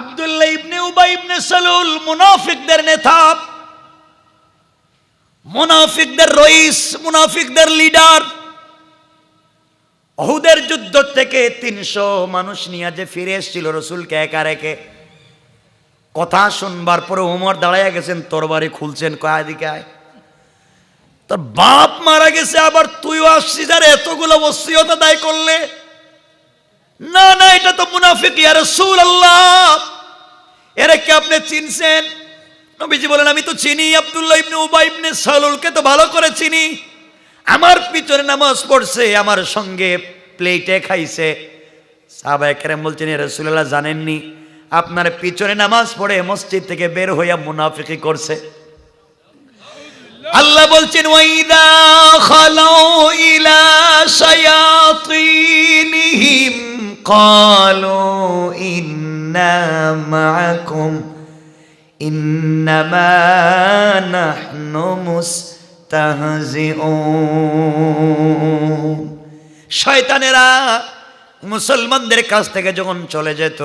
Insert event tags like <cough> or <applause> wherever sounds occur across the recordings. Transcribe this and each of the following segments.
আব্দুল্লাহ ইবনে উবাই ইবনে সালুল মুনাফিকদের নেতা, মুনাফিকদের রইস, মুনাফিকদের লিডার। অহুদের যুদ্ধ থেকে তিনশো মানুষ নিয়ে যে ফিরে এসেছিল রসুলকে একা রেখে, কথা শুনবার পরে উমর দাঁড়াইয়া গেছেন তোর বাড়ি খুলছেন, কয় দিকে আয়। তোর বাপ মারা গেছে, আবার তুইও আসছিস, আর এতগুলো ওসিয়ত দায় করলে না না, এটা তো মুনাফিক, ইয়া রাসূল আল্লাহ এরা কি আপনি চিনছেন? নবীজি বলেন, আমি তো চিনি, আব্দুল্লাহ ইবনে উবাই ইবনে সালুলকে তো ভালো করে চিনি। আমার পিছনে নামাজ পড়ছে, আমার সঙ্গে প্লেটে খাইছে। সাহাবায়ে কেরাম বলছেন রাসূলুল্লাহ, জানেননি, আপনার পিছনে নামাজ পড়ে মসজিদ থেকে বের হইয়া মুনাফিকি করছে। আল্লাহ বলছেন ওয়াইদা খালাউ ইলা শায়াতিনহিম ক্বালু ইন্না মাআকুম ইন্নামা নাহনু মুস্তাহজিউন শয়তানেরা মুসলমানদের কাছ থেকে যখন চলে যেত,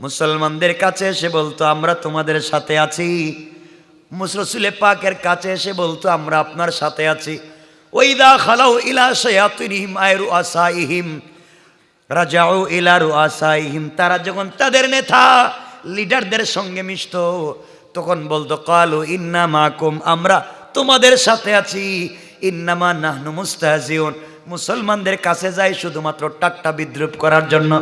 মুসলমানদের কাছে এসে বলতো, আমরা তোমাদের সাথে আছি। মুসরসুলে পাকের কাছে এসে বলতো, আমরা আপনার সাথে আছি। ওইদা খালাউ ইলা শায়াতিনহিম আয়রু আসাইহিম। রাজাউ ইলা রুআসাইহিম, তারা যখন তাদের নেতা, লিডারদের সঙ্গে মিশত, তখন বলতো, কালু ইন্না মাকুম, আমরা তোমাদের সাথে আছি, ইন্নামা নাহনু মুস্তাহজিউন। মুসলমানদের কাছে যাই শুধুমাত্র টাট্টা বিদ্রুপ করার জন্য।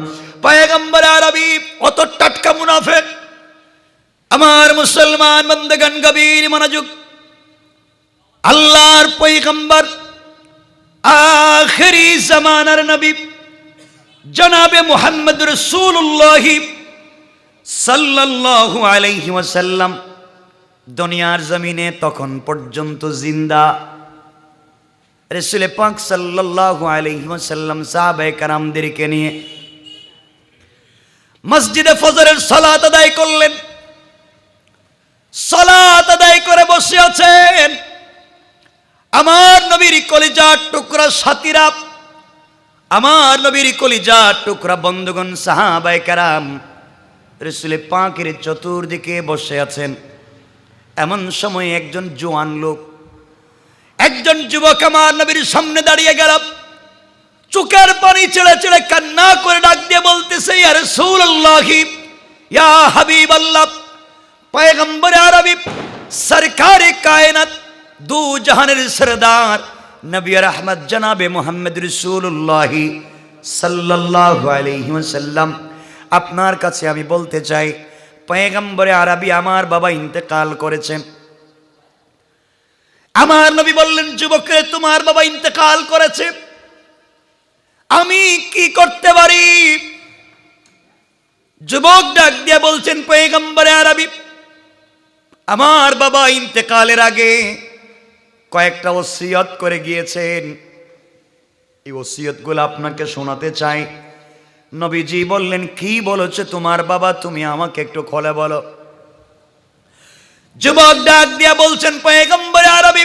পয়গম্বর আরবি, অত টাটকা মুনাফেক। আমার মুসলমান বন্দগান গভীর মনোযোগ। আল্লাহর পৈগম্বর আখেরি জামানার নবী। জনাবে মোহাম্মদ রসুল্লাহ সাল্লাল্লাহু আলাইহি ওয়াসাল্লাম। দুনিয়ার জমিনে তখন পর্যন্ত জিন্দা। রসুল পাক সাল্লাল্লাহু আলাইহি ওয়াসাল্লাম সাহাবায়ে কারামদেরকে নিয়ে মসজিদে ফজরের সালাত আদায় করলেন। সালাত আদায় করে বসে আছেন। আমার নবীর কলিজার টুকরা সাথীরা আমার নবীর কলিজা টুকরা বন্ধুগণ সাহাবাই কারাম, রসুলে পাঁকের চতুর্দিকে বসে আছেন। এমন সময় একজন জোয়ান লোক, একজন যুবক আমার নবীর সামনে দাঁড়িয়ে গেল। চোখের পানি ছেড়ে ছেড়ে কান্না করে ডাক দিয়ে বলতেছে ইয়ার সৌল্লাহি ইয়া হাবিব আল্লাহ পয়গম্বর আরবি, সরকারে কায়নাত, দু জাহানের সরদার নবী রহমত জনাবে মোহাম্মদ রসুল্লাহি সাল্লাল্লাহু আলাইহি আপনার কাছে আমি বলতে চাই, পয়গম্বরে আরবি আমার বাবা ইন্তেকাল করেছেন। আমার নবী বললেন যুবকরে তোমার বাবা ইন্তেকাল করেছে। আমি কি করতে পারি? যুবক ডাক দিয়ে বলছেন, পয়গম্বরে আরবি, আমার বাবা ইন্তেকালের আগে কয়েকটা ওসিয়ত করে গিয়েছেন। এই ওসিয়তগুলো আপনাকে শোনাতে চাই। নবীজি বললেন, কি বলেছে তোমার বাবা? তুমি আমাকে একটু খোলে বলো। যুবক ডাক দিয়া বলছেন, পয়গম্বর আরবি,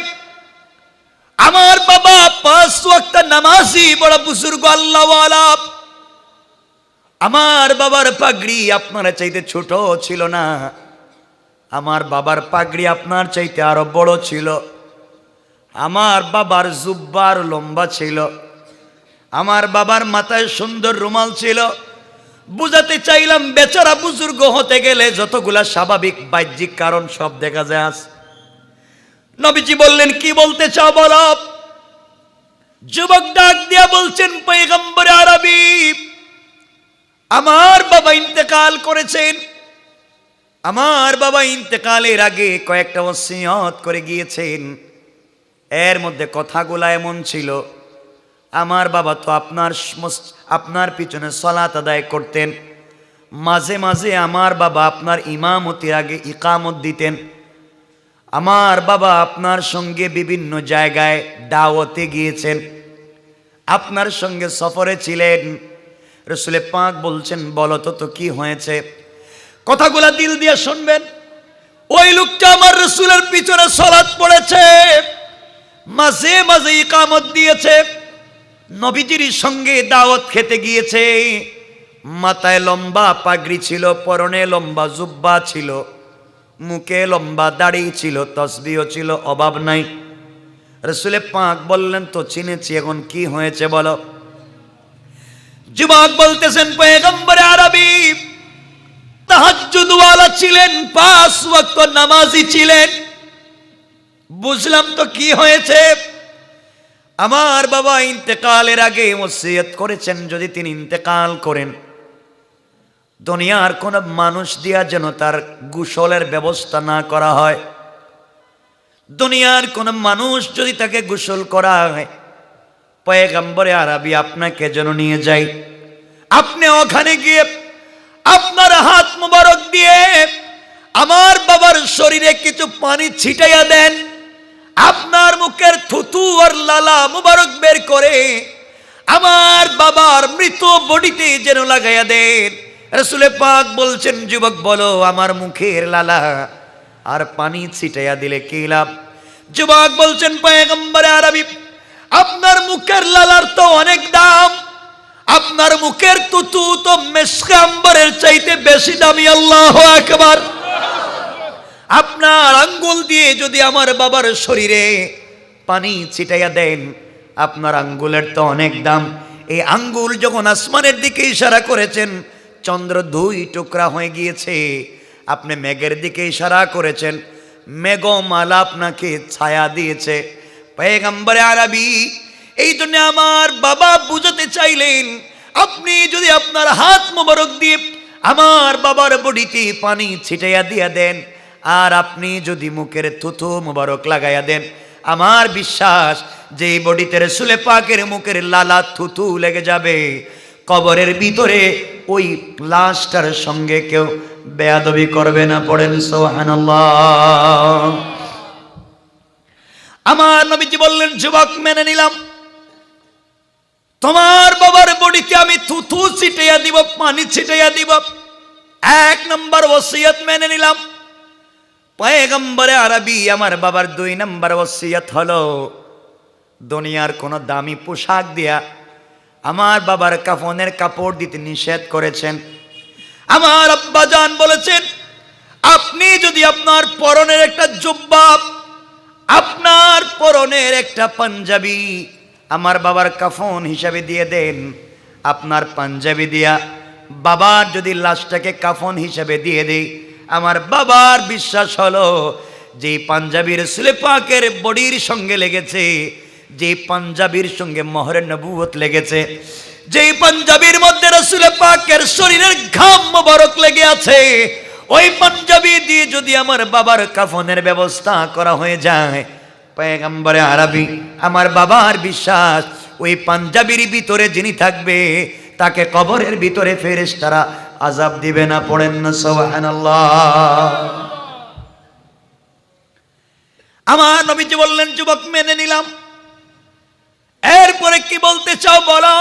আমার বাবা পাঁচ ওয়াক্ত নামাজি, বড় বুজুর্গ, আল্লাহওয়ালা। আমার বাবার পাগড়ি আপনার চাইতে ছোট ছিল না। আমার বাবার পাগড়ি আপনার চাইতে আরও বড় ছিল। আমার বাবার জুব্বার লম্বা ছিল। আমার বাবার মাথায় সুন্দর রুমাল ছিল। বুঝাতে চাইলাম, বেচারা বুজুর্গ হতে গেলে যতগুলা স্বাভাবিক বাহ্যিক কারণ সব দেখা যায় আজ। নবীজি বললেন, কি বলতে চাও বল? যুবক ডাক দিয়া বলছেন পৈগম্বর আরবি, আমার বাবা ইন্তেকাল করেছেন। আমার বাবা ইন্তেকালের আগে কয়েকটা ওসিয়ত করে গিয়েছেন। এর মধ্যে কথাগুলা এমন ছিল, আমার বাবা তো আপনার আপনার পিছনে সলাত আদায় করতেন। মাঝে মাঝে আমার বাবা আপনার ইমামতির আগে ইকামত দিতেন। আমার বাবা আপনার সঙ্গে বিভিন্ন জায়গায় দাওয়াতে গিয়েছেন। আপনার সঙ্গে সফরে ছিলেন। রসুলে পাক বলছেন, বলো তো তো কি হয়েছে? কথাগুলা দিল দিয়ে শুনবেন। ওই লোকটা আমার রসুলের পিছনে সলাৎ পড়েছে। মাঝে মাঝে ইকামত দিয়েছে। নবীজির সঙ্গে দাওয়াত খেতে গিয়েছে। মাথায় লম্বা পাগড়ি ছিল, পরনে লম্বা জুব্বা ছিল, মুখে লম্বা দাড়ি ছিল তসবিও ছিল, অভাব নাই। রসুলে পাক বললেন, তো চিনেছি, এখন কি হয়েছে বলো? যুবক বলতেছেন, পয়গম্বরে আরবি, তাহাজ্জুদওয়ালা ছিলেন, পাঁচ ওয়াক্ত নামাজি ছিলেন। বুঝলাম তো কি হয়েছে? আমার বাবা ইন্তেকালের আগে ওসিয়ত করেছেন, যদি তিনি ইন্তেকাল করেন। দুনিয়ার কোন মানুষ দিয়া যেন তার গোসলের ব্যবস্থা না করা হয়। দুনিয়ার কোন মানুষ যদি তাকে গোসল করা হয় পয়গম্বরে আরবি আপনাকে যেন নিয়ে যাই। আপনি ওখানে গিয়ে আপনার হাত মুবারক দিয়ে আমার বাবার শরীরে কিছু পানি ছিটাইয়া দেন। আপনার মুখের থুতু আর লালা মুবারক বের করে আমার বাবার মৃত বডিতে যেন লাগাইয়া দেন। রসুলে পাক বলছেন, যুবক, বলো, আমার মুখের লালা আর পানি ছিটাইয়া দিলে কি লাভ? যুবক বলছেন, পয়গম্বরে আরবি, আপনার মুখের লালার তো অনেক দাম। আপনার মুখের তুতু তো মেসকাম্বরের চাইতে বেশি দামি, আল্লাহ একবার আপনার আঙ্গুল দিয়ে যদি আমার বাবার শরীরে পানি ছিটাইয়া দেন, আপনার আঙ্গুলের তো অনেক দাম। এই আঙ্গুল যখন আসমানের দিকে ইশারা করেছেন, চন্দ্র দুই টুকরা হয়ে গিয়েছে। আপনি মেঘের দিকে ইশারা করেছেন মেঘমালা আপনাকে ছায়া দিয়েছে। পেগম্বরে আরবি, এই জন্য আমার বাবা বুঝাতে চাইলেন, আপনি যদি আপনার হাত মোবারক দিয়ে আমার বাবার বডিতে পানি ছিটাইয়া দিয়া দেন আর আপনি যদি মুখের থুথু মোবারক লাগাইয়া দেন, আমার বিশ্বাস যে বডিতে রসুলে পাকের মুখের লালা থুথু লেগে যাবে, কবরের ভিতরে ওই লাশটার সঙ্গে কেউ বেয়াদবি করবে না, পড়েন সোহানাল্লাহ আমার নবীজি বললেন, যুবক, মেনে নিলাম। তোমার বাবার বডিতে আমি থুথু ছিটাইয়া দিব, পানি ছিটাইয়া দিব। এক নম্বর ওসিয়ত মেনে নিলাম। পয়গম্বরে আরবি, আমার বাবার দুই নম্বর ওসিয়ত হলো দুনিয়ার কোনো দামি পোশাক দিয়া আমার বাবার কাফনের কাপড় দিতে নিষেধ করেছেন। আমার আব্বা জান বলেছেন, আপনি যদি আপনার পরনের একটা জুব্বা, আপনার পরনের একটা পাঞ্জাবি আমার বাবার কাফন হিসাবে দিয়ে দেন, আপনার পাঞ্জাবি দিয়া বাবার যদি লাশটাকে কাফন হিসাবে দিয়ে দেই আমার বাবার বিশ্বাস হলো, যে পাঞ্জাবির সুলেপাকের বডির সঙ্গে লেগেছে, যে পাঞ্জাবির সঙ্গে মহরের নবুয়ত লেগেছে যেই পাঞ্জাবির মধ্যে রসুলে পাকের শরীরের ঘাম মোবারক লেগে আছে, ওই পাঞ্জাবি দিয়ে যদি আমার বাবার কাফনের ব্যবস্থা করা হয়ে যায়। পয়গম্বরে আরবি, আমার বাবার বিশ্বাস, ওই পাঞ্জাবির ভিতরে যিনি থাকবে, তাকে কবরের ভিতরে ফেরেস তারা আজাব দিবে না, পড়েন না সোহানাল্লাহ আমার নবীজি বললেন, যুবক, মেনে নিলাম। এরপরে কি বলতে চাও বলো?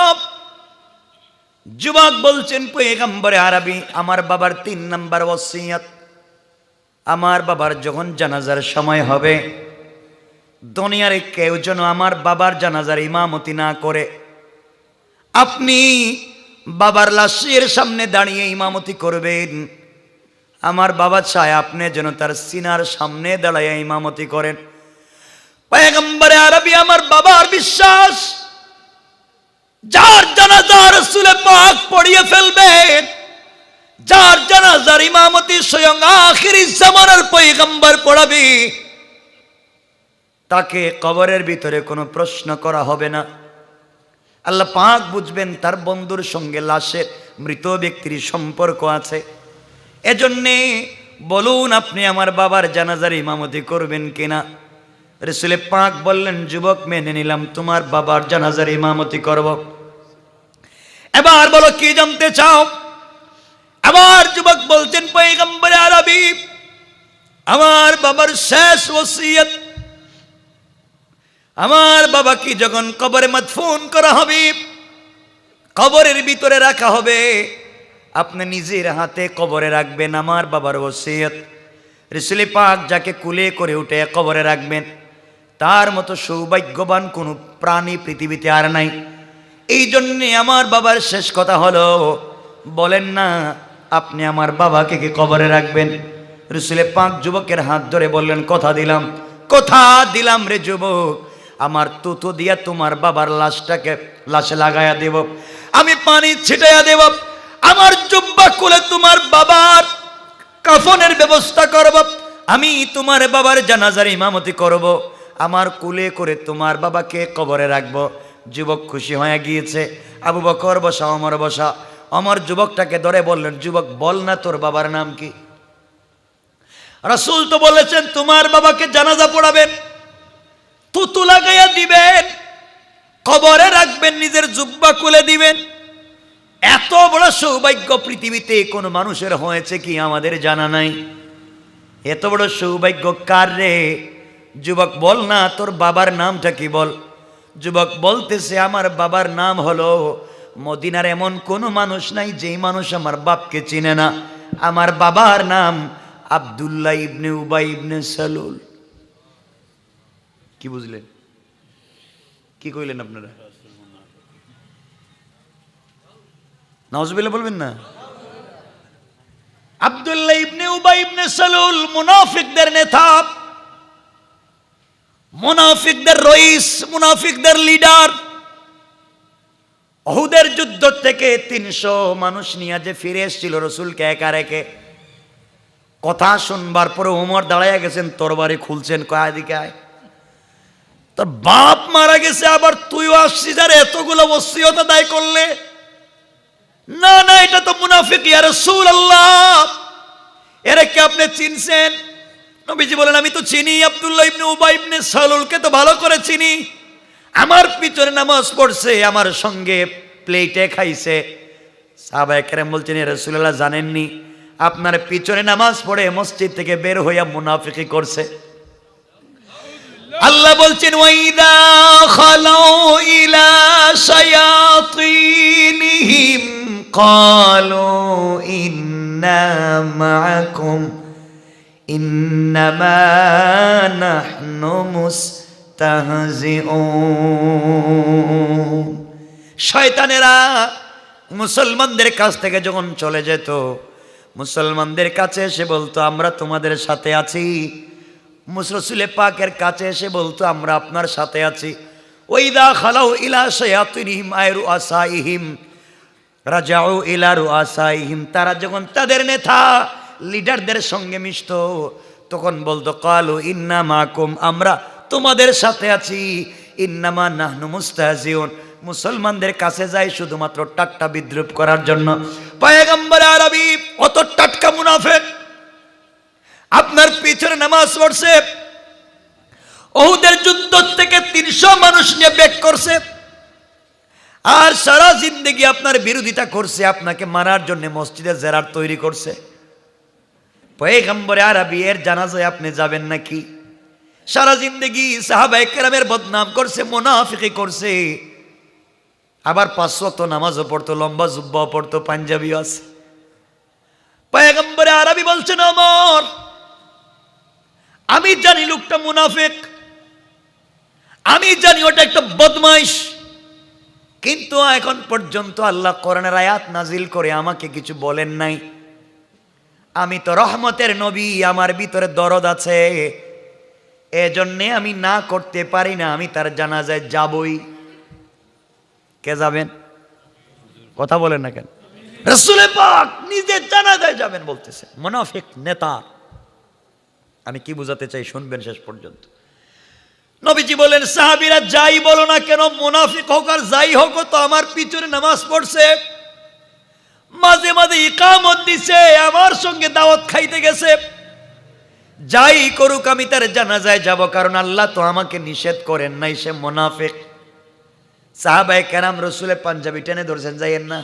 যুবক বলছেন পেগম্বরে আরবি, আমার বাবার তিন নাম্বার ওসিয়ত। আমার বাবার যখন জানাজার সময় হবে, দুনিয়ার কেউ যেন আমার বাবার জানাজার ইমামতি না করে। আপনি বাবার লাশের সামনে দাঁড়িয়ে ইমামতি করবেন। আমার বাবা চায় আপনি যেন তার সিনার সামনে দাঁড়াইয়া ইমামতি করেন। পয়গম্বরে আরবি আমার বাবার বিশ্বাস, যার জানাজা রসুলে পাক পড়িয়ে ফেলবেন, যার জানাজার ইমামতি স্বয়ং আখিরি জামানার পয়গম্বর পড়াবে। তাকে কবরের ভিতরে কোনো প্রশ্ন করা হবে না। আল্লাহ পাক বুঝবেন তার বন্ধুর সঙ্গে লাশের মৃত ব্যক্তির সম্পর্ক আছে। এজন্যে বলুন আপনি আমার বাবার জানাজার ইমামতি করবেন কিনা? রসুলে পাক বললেন, যুবক, মেনে নিলাম, তোমার বাবার জানাজার ইমামতি করব। এবার বলো, কি জানতে চাও? আবার যুবক বলছেন পৈগম্বরে আরবি, আমার বাবার শেষ ওসিয়ত আমার বাবাকে যখন কবরে ফোন করা হবে, কবরের ভিতরে রাখা হবে, আপনি নিজের হাতে কবরে রাখবেন আমার বাবার ওসিয়ত। রিসুলি পাক যাকে কুলে করে উঠে কবরে রাখবেন, তার মতো সৌভাগ্যবান কোনো প্রাণী পৃথিবীতে আর নাই। এই জন্যে আমার বাবার শেষ কথা হলো, বলেন না, আপনি আমার বাবাকে কি কবরে রাখবেন? রসুলে পাঁচ যুবকের হাত ধরে বললেন, কথা দিলাম কথা দিলাম রে যুবক আমার তুতো দিয়া তোমার বাবার লাশটাকে লাশে লাগাইয়া দেব। আমি পানি ছিটাইয়া দেব। আমার জুব্বা খুলে তোমার বাবার কাফনের ব্যবস্থা করব। আমি তোমার বাবার জানাজার ইমামতি করব। আমার কুলে করে তোমার বাবাকে কবরে রাখব। যুবক খুশি হয়ে গিয়েছে। আবু বকর বসা অমর বসা। অমর যুবকটাকে ধরে বললেন, যুবক, বল না তোর বাবার নাম কি? রাসূল তো বলেছেন, তোমার বাবাকে জানাজা পড়াবেন তুতু লাগাইয়া দিবেন, কবরে রাখবেন, নিজের জুব্বা খুলে দিবেন। এত বড় সৌভাগ্য পৃথিবীতে কোনো মানুষের হয়েছে কি আমাদের জানা নাই। এত বড় সৌভাগ্য কার রে? যুবক, বল না, তোর বাবার নামটা কি বল? যুবক, বলতেছে, আমার বাবার নাম হলো মদিনার এমন কোনো মানুষ নাই যেই মানুষ আমার বাপকে চিনে না। আমার বাবার নাম আব্দুল্লাহ ইবনে উবাই ইবনে সালুল। কি বুঝলেন? কি কইলেন আপনারা? নওয়াজবিল্লাহ বলবেন না? আব্দুল্লাহ ইবনে উবাই ইবনে সালুল মুনাফিকদের নেতা, মুনাফিকদের রইস, মুনাফিকদের লিডার। অহুদের যুদ্ধ থেকে তিনশো মানুষ নিয়ে যে ফিরে এসেছিল রসুলকে একা রেখে, কথা শুনবার পরে উমর দাঁড়াইয়া গেছেন, তরবারি খুলছেন, কয় দিকে আয়। তোর বাপ মারা গেছে, আবার তুইও আসছিস, আর এতগুলো বসিয়তা দায় করলে? না না, এটা তো মুনাফিক। রাসূলুল্লাহ, এরা কি আপনি চিনছেন? নবীজি বলেন, আমি তো চিনি, আব্দুল্লাহ ইবনে উবাই ইবনে সালুলকে তো ভালো করে চিনি। আমার পিছনে নামাজ পড়ছে, আমার সঙ্গে প্লেটে খাইছে। সাহাবায়ে কেরাম বলছেন রাসূলুল্লাহ, জানেননি? আপনার পিছনে নামাজ পড়ে মসজিদ থেকে বের হইয়া মুনাফিকি করছে। আল্লাহ বলছেন, ওয়াইদা খালাউ ইলা শায়াতিনহিম ক্বালু ইন্না মাআকুম, ইন্নামা নাহনু মুস্তাহজিউন। শয়তানেরা মুসলমানদের কাছ থেকে যখন চলে যেত, মুসলমানদের কাছে এসে বলতো, আমরা তোমাদের সাথে আছি। মুসরসুলে পাকের কাছে এসে বলতো, আমরা আপনার সাথে আছি। ওইদা খালাউ ইলা শায়াতিনহিম আয়রু আসাইহিম রাজাউ ইলা রুআসাইহিম। তারা যখন তাদের নেতা, লিডারদের সঙ্গে মিশত, তখন বলতো, কালু ইন্না মাকুম, আমরা তোমাদের সাথে আছি। ইন্নামা নাহনু মুস্তাহজিউন। মুসলমানদের কাছে যাই শুধুমাত্র টাট্টা বিদ্রুপ করার জন্য। পায়গম্বর আরবি, অত টাটকা মুনাফেক আপনার পিছনে নামাজ পড়ছে, ওহুদের যুদ্ধ থেকে তিনশো মানুষ নিয়ে বেক করছে, আর সারা জিন্দগি আপনার বিরোধিতা করছে, আপনাকে মারার জন্য মসজিদে জেরার তৈরি করছে। পয়গম্বরে আরবি, এর জানাজায় আপনি যাবেন নাকি? সারা জিন্দগি সাহাবাই কেরামের বদনাম করছে, মোনাফিকি করছে। আবার পাঁচশো তো নামাজও পড়তো, লম্বা জুব্বাও পড়তো, পাঞ্জাবিও আছে। পয়গম্বরে আরবি বলছেন অমর আমি জানি লোকটা মুনাফিক। আমি জানি ওটা একটা বদমাইশ। কিন্তু এখন পর্যন্ত আল্লাহ কোরআনের আয়াত নাজিল করে আমাকে কিছু বলেন নাই। আমি তো রহমতের নবী, আমার ভিতরে দরদ আছে। এজন্যে আমি না করতে পারি না, আমি তার জানাজায় যাবই। কে যাবেন? কথা বলেন না কেন? রসুলে পাক নিজের জানাজায় যাবেন বলতেছে। মুনাফিক নেতা। আমি কি বুঝাতে চাই শুনবেন শেষ পর্যন্ত। নবীজি বলেন, সাহাবিরা যাই বলো না কেন, মুনাফিক হোক আর যাই হোক তো আমার পিছনে নামাজ পড়ছে। মাঝে মাঝে ইকামত দিছে, আমার সঙ্গে দাওয়াত খাইতে গেছে। যাই করুক, আমি তার জানাজায় যাব, কারণ আল্লাহ তো আমাকে নিষেধ করেন নাই, সে মোনাফেক। সাহাবাই কেরাম রসুলে পাঞ্জাবি টেনে ধরছেন, যাইয়েন না।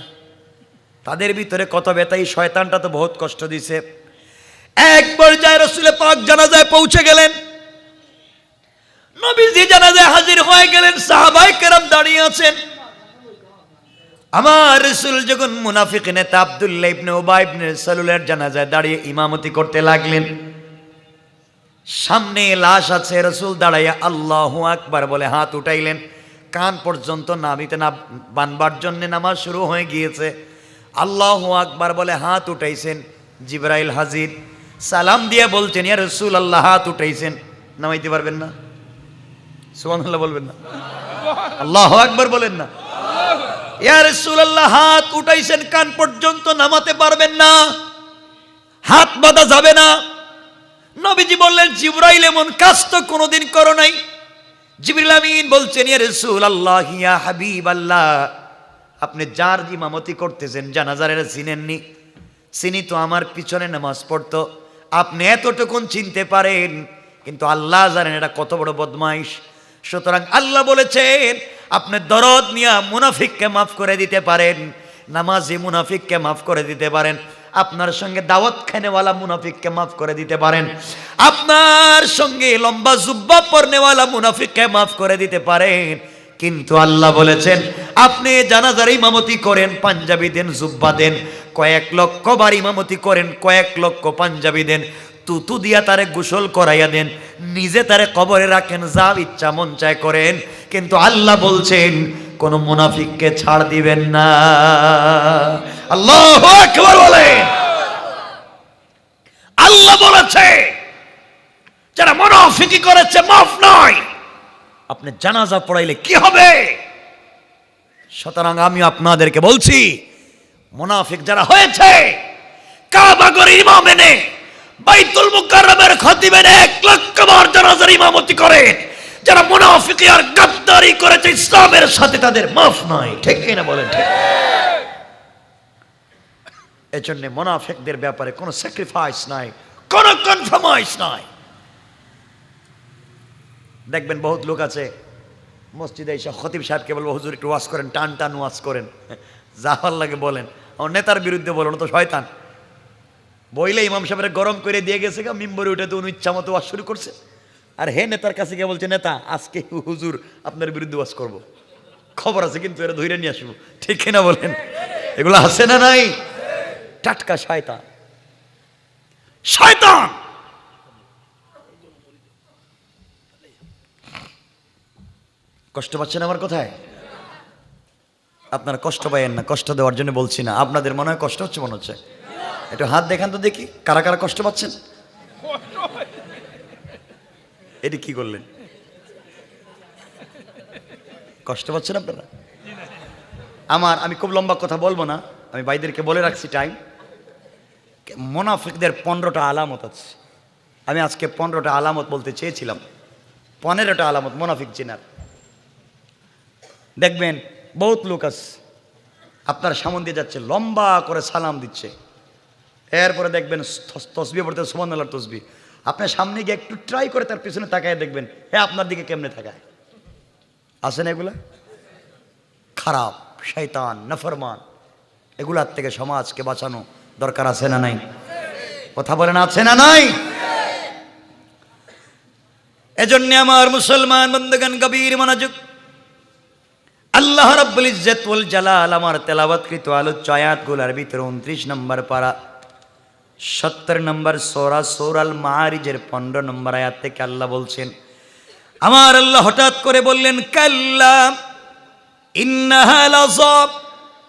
তাদের ভিতরে কত বেতাই শয়তানটা তো বহুত কষ্ট দিছে। এক পর্যায়ে রসুলে পাক জানাজায় পৌঁছে গেলেন। নবীজি জানাজায় হাজির হয়ে গেলেন, সাহাবাই কেরাম দাঁড়িয়ে আছেন। আমার রসুল যখন মুনাফিক নেতা আব্দুল্লাহ ইবনে উবাই ইবনে সালুলের জানাজায় দাঁড়িয়ে ইমামতি করতে লাগলেন, সামনে লাশ আছে, রসুল দাঁড়াইয়া আল্লাহ আকবার বলে হাত উঠাইলেন। কান পর্যন্ত নামিতে না বানবার জন্য নামাজ শুরু হয়ে গিয়েছে। আল্লাহ আকবার বলে হাত উঠাইছেন, জিব্রাইল হাজির। সালাম দিয়ে বলছেন, ইয়া রসুল আল্লাহ হাত উঠাইছেন। নামাইতে পারবেন না? সুবহানাল্লাহ বলবেন না? আল্লাহ আকবার বলেন না? ইয়া আল্লাহ হাত উঠাইছেন, কান পর্যন্ত নামাতে পারবেন না। হাত বাঁধা যাবে না। নবীজি বললেন, জিব্রাইল এমন কাজ তো কোনোদিন করো নাই। জিবরিল আমিন বলছেন, ইয়া রাসূলুল্লাহ, ইয়া হাবিবাল্লাহ, আপনি যার ইমামতি করতেছেন জানাজারের চিনেননি। চিনি তো আমার পিছনে নামাজ পড়তো। আপনি এতটুকুন চিনতে পারেন, কিন্তু আল্লাহ জানেন এটা কত বড় বদমাইশ। সুতরাং আল্লাহ বলেছেন, আপনি দরদ নিয়া মুনাফিককে মাফ করে দিতে পারেন, নামাজি মুনাফিককে মাফ করে দিতে পারেন, আপনার সঙ্গে দাওয়াত খানেওয়ালা মুনাফিককে মাফ করে দিতে পারেন, আপনার সঙ্গে লম্বা জুব্বা পরনেওয়ালা মুনাফিককে মাফ করে দিতে পারেন। কিন্তু আল্লাহ বলেছেন, আপনি জানাজার ইমামতি করেন, পাঞ্জাবি দেন, জুব্বা দেন, কয়েক লক্ষ বার ইমামতি করেন, কয়েক লক্ষ পাঞ্জাবি দেন, তুতু দিয়া তারে গোসল করাইয়া দেন, নিজে তারে কবরে রাখেন যা ইচ্ছা মন চায় করেন, কিন্তু আল্লাহ বলছেন, কোন মুনাফিককে ছাড় দিবেন না। আল্লাহ বলেন। আল্লাহ বলেছে, যারা মুনাফিকি করেছে, মাফ নয়। আপনি জানাজা পড়াইলে কি হবে? সুতরাং আমি আপনাদেরকে বলছি, মুনাফিক যারা হয়েছে কাবাগর ইমাম এনে বাইতুল মুকাররমের খতিবেন এক লক্ষ বার জানাজার ইমামতি করে যারা মুনাফিকি আর গাদ্দারি করেছে, ইসলামের সাথে তাদের মাফ নাই। ঠিক কি না বলেন? ঠিক। এজন্য মুনাফিকদের ব্যাপারে কোনো স্যাক্রিফাইস নাই, কোনো কনফার্মাইজ নাই। দেখবেন বহুত লোক আছে। মসজিদে এসে খতিব সাহেবকে বলব, হুজুর, একটু ওয়াজ করেন, টান টান ওয়াজ করেন। <laughs> যা ভালো লাগে বলেন। আমার নেতার বিরুদ্ধে বলেন, ও তো শয়তান। বইলে ইমাম সাহেবের গরম করে দিয়ে গেছে গা, মিম্বরে উঠে তো উনি ইচ্ছা মতো ওয়াজ শুরু করছে। আর হে নেতার কাছে গিয়ে বলছে, নেতা, আজকে হুজুর আপনার বিরুদ্ধে ওয়াজ করব। খবর আছে, কিন্তু এরা ধৈর্য নিয়ে আসব। ঠিক কিনা বলেন? এগুলো আছে না নাই? টাটকা শয়তান। শয়তান! কষ্ট পাচ্ছেন আমার কথায়? আপনারা কষ্ট পাইয়েন না, কষ্ট দেওয়ার জন্য বলছি না। আপনাদের মনে হয় কষ্ট হচ্ছে, মনে হচ্ছে। একটু হাত দেখান তো দেখি, কারা কারা কষ্ট পাচ্ছেন? এটি কি করলেন? কষ্ট পাচ্ছেন আপনারা? আমার, আমি খুব লম্বা কথা বলব না, আমি ভাইদেরকে বলে রাখছি টাইম মোনাফিকদের পনেরোটা আলামত আছে। আমি আজকে পনেরোটা আলামত বলতে চেয়েছিলাম। পনেরোটা আলামত মোনাফিক চেনার দেখবেন বহুত লোক আছে। আপনার সামন দিয়ে যাচ্ছে, লম্বা করে সালাম দিচ্ছে। এরপরে দেখবেন তসবি পড়তে সুমান আল্লাহর তসবি আপনার সামনে গিয়ে একটু ট্রাই করে তার পিছনে তাকায় দেখবেন হ্যাঁ আপনার দিকে কেমনে তাকায়? আসেন এগুলা? খারাপ শৈতান নফরমান। এগুলার থেকে সমাজকে বাঁচানো দরকার আছে না নাই? কথা বলেন, আছে না নাই? এজন্য আমার মুসলমান বন্ধুগণ, গভীর মনোযোগ আল্লাহ রাব্বুল ইজ্জত ওয়াল জালাল আমার তেলাওয়াতকৃত আলোচ্য আয়াতগুলোর ভিতরে উনত্রিশ নম্বর পারা, সত্তর নম্বর সোরা, সোরাল মারিজের পনেরো নম্বর আয়াত থেকে আল্লাহ বলছেন, আমার আল্লাহ হঠাৎ করে বললেন, কাল্লা, ইন্নাহা লাযাব,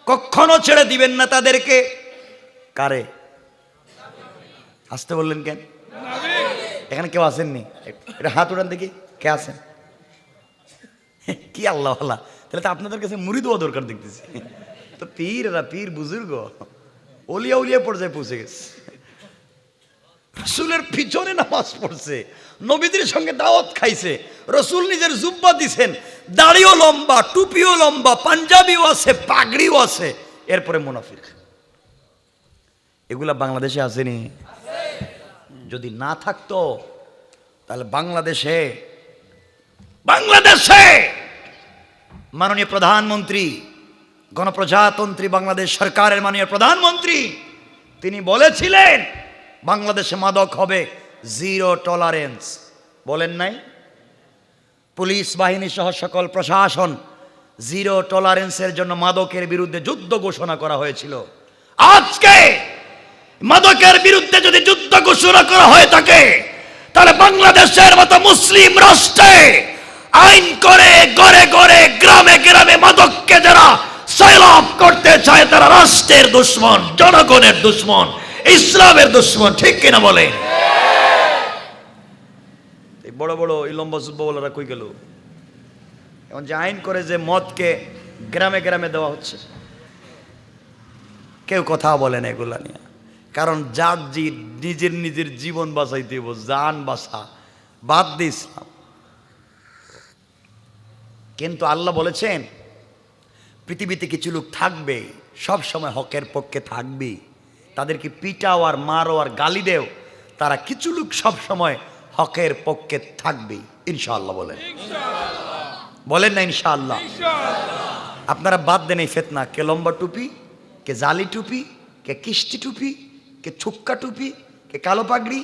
কখনো ছেড়ে দিবেন না তাদেরকে। কারে? আসতে বললেন কেন? এখানে কেউ আসেননি? এটা হাত উঠান দেখি, কে আছেন? <laughs> কি আল্লাহ আল্লাহ তাহলে তো আপনাদের কাছে মুড়ি দেওয়া দরকার দেখতেছি। তো পীর এরা পীর বুজুর্গ ওলিয়া উলিয়া পর্যায়ে পৌঁছে গেছে। রসুলের পিছনে নামাজ পড়ছে, নবীদের সঙ্গে দাওয়াত খাইছে, রসুল নিজের জুব্বা দিছেন, দাড়িও লম্বা, টুপিও লম্বা, পাঞ্জাবিও আছে, পাগড়িও আছে, এরপরে মুনাফিক। এগুলা বাংলাদেশে আসেনি যদি না থাকতো, তাহলে বাংলাদেশে বাংলাদেশে মাননীয় প্রধানমন্ত্রী, গণপ্রজাতন্ত্রী বাংলাদেশ সরকারের মাননীয় প্রধানমন্ত্রী, তিনি বলেছিলেন, বাংলাদেশে মাদক হবে জিরো টলারেন্স। বলেন নাই? পুলিশ বাহিনী সহ সকল প্রশাসন জিরো টলারেন্সের জন্য মাদকের বিরুদ্ধে যুদ্ধ ঘোষণা করা হয়েছিল। আজকে মাদকের বিরুদ্ধে যদি যুদ্ধ ঘোষণা করা হয়ে থাকে, তাহলে বাংলাদেশের মতো মুসলিম রাষ্ট্রে আইন করে, গড়ে গড়ে, গ্রামে গ্রামে মাদককে যারা সয়লাভ করতে চায়, তারা রাষ্ট্রের দুশ্মন, জনগণের দুশ্মন, ইসলামের দুশ্মন, ঠিক কিনা বলে? বড় বড়, এই লম্বা কই গেল? এখন যে আইন করে যে মদকে গ্রামে গ্রামে দেওয়া হচ্ছে, কেউ কথা বলে না এগুলা নিয়ে। কারণ যার জি, নিজের নিজের জীবন বাঁচাইতে জান বাঁচা, বাদ দিয়ে ইসলাম। কিন্তু আল্লাহ বলেছেন পৃথিবীতে কিছু লোক থাকবে সব সময় হকের পক্ষে থাকবে। তাদেরকে পিটাও আর মারো আর গালি দেও তারা কিছু লোক সব সময় হকের পক্ষে থাকবে ইনশাআল্লাহ বলেন। বলেন না ইনশাআল্লাহ। আপনারা বাদ দেন এই ফেতনা কে লম্বা টুপি কে জালি টুপি কে কিস্তি টুপি কে ছুক্কা টুপি কে কালো পাগড়ি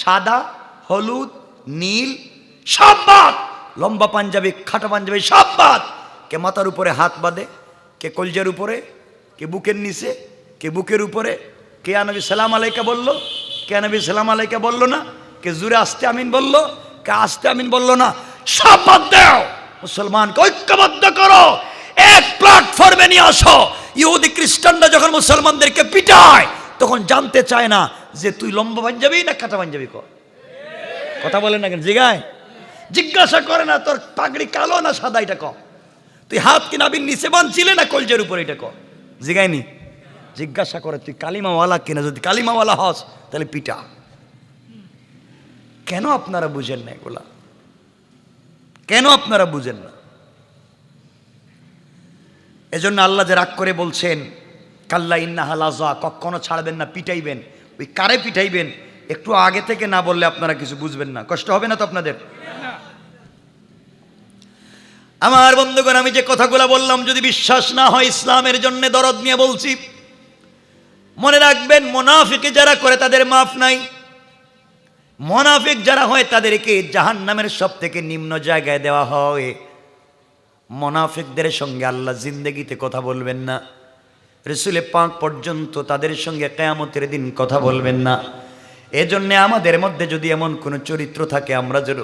সাদা হলুদ নীল সব বাদ। লম্বা পাঞ্জাবি, খাটা পাঞ্জাবি, সব বাদ। কে মাথার উপরে হাত বাঁধে, কে কলজের উপরে, কে বুকের নিচে, কে বুকের উপরে, কে আনবি সালাম আলাইকা বলল, কে আনবি সালাম আলাইকা বলল না, কে জুড়ে আসতে আমিন বলল, কে আসতে আমিন বলল না, সব বাদ দাও। মুসলমানকে ঐক্যবদ্ধ করো, এক প্ল্যাটফর্মে নিয়ে আসো। ইহুদি খ্রিস্টানরা যখন মুসলমানদেরকে পিটায়, তখন জানতে চায় না যে তুই লম্বা পাঞ্জাবি না কাটা পাঞ্জাবি কর। কথা বলেন না কেন? জিগায়? জিজ্ঞাসা করে না, তোর পাগড়ি কালো না সাদা? এটা ক তুই হাত কি নাবির নিচে বাঁধছিলে না কলজের উপর? এটা ক জিগায়নি জিজ্ঞাসা করে, তুই কালিমাওয়ালা কিনা? যদি কালিমাওয়ালা হস, তাহলে পিটা। কেন আপনারা বুঝেন না এগুলা? কেন আপনারা বুঝেন না? এজন্য আল্লাহ যে রাগ করে বলছেন, কাল্লা ইন্না হালাজা কখনো ছাড়বেন না, পিটাইবেন। ওই কারে পিটাইবেন? একটু আগে থেকে না বললে আপনারা কিছু বুঝবেন না। কষ্ট হবে না তো আপনাদের? আমার বন্ধুগণ, আমি যে কথাগুলো বললাম, যদি বিশ্বাস না হয় ইসলামের জন্য দরদ নিয়ে বলছি। মনে রাখবেন, মোনাফিকে যারা করে তাদের মাফ নাই। মোনাফিক যারা হয় তাদেরকে জাহান নামের সব থেকে নিম্ন জায়গায় দেওয়া হয়। মোনাফিকদের সঙ্গে আল্লাহ জিন্দগিতে কথা বলবেন না। রসুলে পাঁক পর্যন্ত তাদের সঙ্গে কেয়ামতের দিন কথা বলবেন না। এজন্যে আমাদের মধ্যে যদি এমন কোনো চরিত্র থাকে, আমরা যেন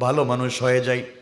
ভালো মানুষ হয়ে যাই।